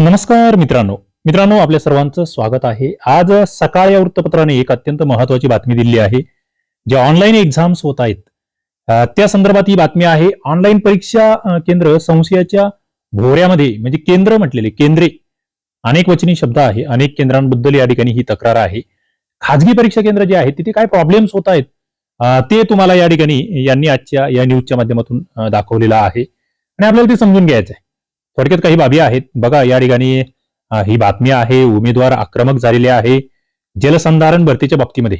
नमस्कार मित्रांनो. मित्रांनो आपल्या सर्वांचं स्वागत आहे. आज सकाळ या वृत्तपत्राने एक अत्यंत महत्वाची बातमी दिली आहे. जे ऑनलाईन एक्झाम्स होत आहेत त्या संदर्भात ही बातमी आहे. ऑनलाईन परीक्षा केंद्र संशयाच्या भोऱ्यामध्ये म्हणजे केंद्र म्हटलेले केंद्रे अनेक वचनी शब्द आहे. अनेक केंद्रांबद्दल या ठिकाणी ही तक्रार आहे. खाजगी परीक्षा केंद्र जे आहेत तिथे काय प्रॉब्लेम्स होत आहेत ते तुम्हाला या ठिकाणी यांनी आजच्या या न्यूजच्या माध्यमातून दाखवलेलं आहे. आणि आपल्याला ते समजून घ्यायचं आहे थोडक्यात काही बाबी आहेत. बघा या ठिकाणी ही बातमी आहे उमेदवार आक्रमक झालेले आहे जलसंधारण भरतीच्या बाबतीमध्ये.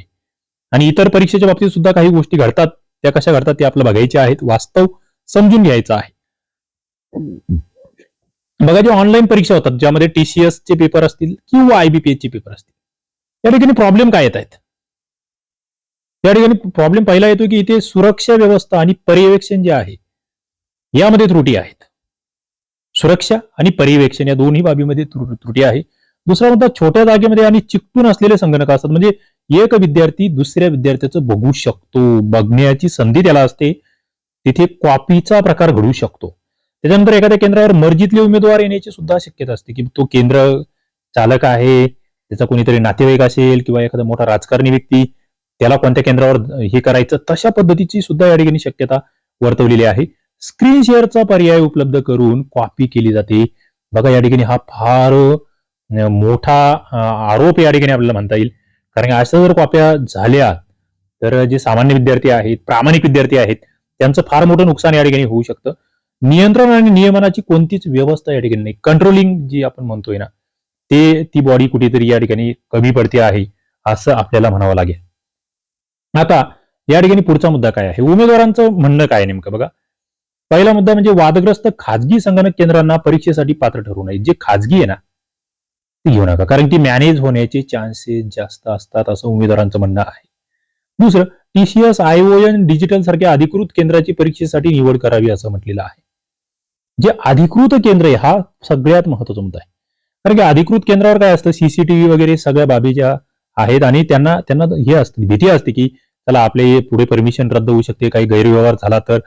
आणि इतर परीक्षेच्या बाबतीत सुद्धा काही गोष्टी घडतात. त्या कशा घडतात ते आपल्याला बघायचे आहेत वास्तव समजून घ्यायचं आहे. बघा जे ऑनलाईन परीक्षा होतात ज्यामध्ये टीसीएस चे पेपर असतील किंवा आयबीपीएस चे पेपर असतील या ठिकाणी प्रॉब्लेम काय येत आहेत? या ठिकाणी प्रॉब्लेम पहिला येतो की इथे सुरक्षा व्यवस्था आणि पर्यवेक्षण जे आहे यामध्ये त्रुटी आहेत. सुरक्षा आणि पर्यवेक्षण या दोन्ही बाबीमध्ये त्रुटी आहे. दुसरा मुद्दा छोट्या जागेमध्ये आणि चिकटून असलेले संगणक असतात. म्हणजे एक विद्यार्थी दुसऱ्या विद्यार्थ्याचं बघू शकतो. बघण्याची संधी त्याला असते. तिथे कॉपीचा प्रकार घडू शकतो. त्याच्यानंतर एखाद्या केंद्रावर मर्जीतले उमेदवार येण्याची सुद्धा शक्यता असते की तो केंद्र चालक आहे त्याचा कोणीतरी नातेवाईक असेल किंवा एखादा मोठा राजकारणी व्यक्ती त्याला कोणत्या केंद्रावर हे करायचं तशा पद्धतीची सुद्धा या ठिकाणी शक्यता वर्तवलेली आहे. स्क्रीन शेअरचा पर्याय उपलब्ध करून कॉपी केली जाते. बघा या ठिकाणी हा फार मोठा आरोप या ठिकाणी आपल्याला म्हणता येईल. कारण की अशा जर कॉप्या झाल्या तर जे सामान्य विद्यार्थी आहेत प्रामाणिक विद्यार्थी आहेत त्यांचं फार मोठं नुकसान या ठिकाणी होऊ शकतं. नियंत्रण आणि नियमनाची कोणतीच व्यवस्था या ठिकाणी नाही. कंट्रोलिंग जी आपण म्हणतोय ना ते ती बॉडी कुठेतरी या ठिकाणी कमी पडते आहे असं आपल्याला म्हणावं लागेल. आता या ठिकाणी पुढचा मुद्दा काय आहे? उमेदवारांचं म्हणणं काय नेमकं? बघा पहिला मुद्दा म्हणजे वादग्रस्त खाजगी संगणक केंद्रांना परीक्षेसाठी पात्र ठरू नये. जे खाजगी आहे ना ते घेऊ नका. कारण की मॅनेज होण्याचे चान्सेस जास्त असतात असं उमेदवारांचं म्हणणं आहे. दुसरं टीसीएस आयओएन डिजिटल सारख्या अधिकृत केंद्राची परीक्षेसाठी निवड करावी असं म्हटलेलं आहे. जे अधिकृत केंद्र आहे हा सगळ्यात महत्त्वाचा मुद्दा आहे. कारण की अधिकृत केंद्रावर काय असतं? सीसीटीव्ही वगैरे सगळ्या बाबी ज्या आहेत आणि त्यांना त्यांना हे असते भीती असते की त्याला आपले पुढे परमिशन रद्द होऊ शकते काही गैरव्यवहार झाला तर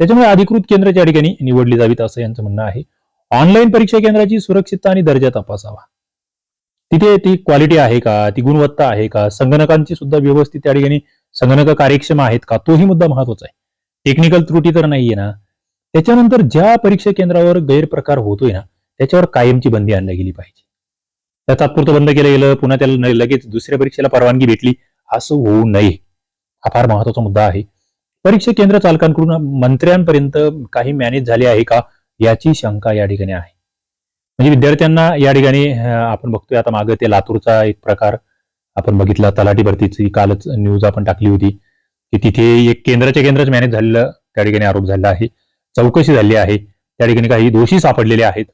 त्याच्यामुळे अधिकृत केंद्र त्या ठिकाणी निवडली जावीत असं यांचं म्हणणं आहे. ऑनलाईन परीक्षा केंद्राची सुरक्षितता आणि दर्जा तपासावा. तिथे ती क्वालिटी आहे का? ती गुणवत्ता आहे का? संगणकांची सुद्धा व्यवस्थित त्या ठिकाणी संगणक कार्यक्षम आहेत का? तोही मुद्दा महत्त्वाचा आहे. टेक्निकल त्रुटी तर नाहीये ना. त्याच्यानंतर ज्या परीक्षा केंद्रावर गैरप्रकार होतोय ना त्याच्यावर कायमची बंदी आणली गेली पाहिजे. त्या तात्पुरतं बंद केलं गेलं पुन्हा त्याला लगेच दुसऱ्या परीक्षेला परवानगी भेटली असं होऊ नये. हा फार महत्त्वाचा मुद्दा आहे. परीक्षा केंद्र चालकांकडून मंत्र्यांपर्यंत काही मॅनेज झाले आहे का याची शंका या ठिकाणी आहे. म्हणजे विद्यार्थ्यांना या ठिकाणी आपण बघतोय आता मागे ते लातूरचा एक प्रकार आपण बघितला तलाठी भरतीची कालच न्यूज आपण टाकली होती की तिथे एक केंद्राच्या केंद्रच मॅनेज झालेलं त्या ठिकाणी आरोप झाला आहे चौकशी झाली आहे त्या ठिकाणी काही दोषी सापडलेले आहेत.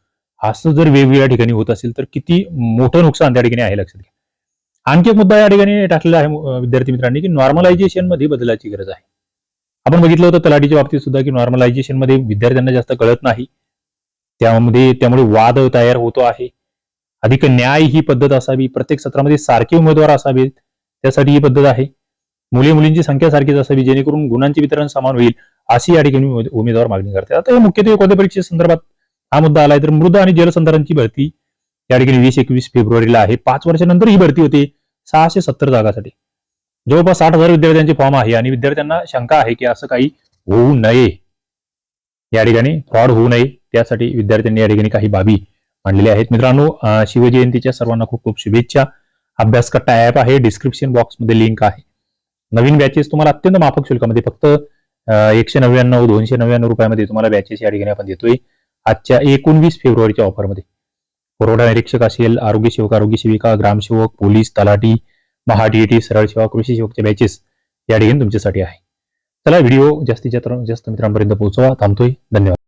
असं जर वेगवेगळ्या ठिकाणी होत असेल तर किती मोठं नुकसान त्या ठिकाणी आहे लक्षात घ्या. आणखी एक मुद्दा या ठिकाणी टाकलेला आहे विद्यार्थी मित्रांनी की नॉर्मलायझेशनमध्ये बदलाची गरज आहे. आपण बघितलं होतं तलाठीच्या बाबतीत सुद्धा की नॉर्मलायझेशनमध्ये विद्यार्थ्यांना जास्त कळत नाही. त्यामध्ये त्यामुळे वाद तयार होतो आहे. अधिक न्याय ही पद्धत असावी. प्रत्येक सत्रामध्ये सारखे उमेदवार असावेत त्यासाठी ही पद्धत आहे. मुली मुलींची संख्या सारखीच असावी जेणेकरून गुणांचे वितरण समान होईल अशी या ठिकाणी उमेदवार मागणी करतात. आता हे मुख्यत्वे कोणत्या परीक्षेसंदर्भात हा मुद्दा आलाय तर मृद आणि जलसंधारांची भरती या ठिकाणी वीस एकवीस फेब्रुवारीला आहे. पाच वर्षानंतर ही भरती होते सहाशे सत्तर जागासाठी. जवळपास साठ हजार विद्यार्थ्यांचे फॉर्म आहे आणि विद्यार्थ्यांना शंका आहे की असं काही होऊ नये. या ठिकाणी फ्रॉड होऊ नये. त्यासाठी विद्यार्थ्यांनी या ठिकाणी काही बाबी मांडलेल्या आहेत. मित्रांनो शिवजयंतीच्या सर्वांना खूप खूप शुभेच्छा. अभ्यास कट्टा ऍप आहे. डिस्क्रिप्शन बॉक्समध्ये लिंक आहे. नवीन बॅचेस तुम्हाला अत्यंत माफक शुल्कामध्ये फक्त एकशे नव्याण्णव दोनशे नव्याण्णव रुपयामध्ये तुम्हाला बॅचेस या ठिकाणी आपण देतोय. आजच्या एकोणवीस फेब्रुवारीच्या ऑफरमध्ये पुरवठा निरीक्षक असेल आरोग्य सेवक आरोग्य सेविका ग्रामसेवक पोलीस तलाठी महाडीएटी सरळ सेवा कृषी सेवकच्या बॅचेस या ठिकाणी तुमच्यासाठी आहे. चला व्हिडिओ जास्तीत जास्त जास्त मित्रांपर्यंत पोहोचवा. थांबतोय. धन्यवाद.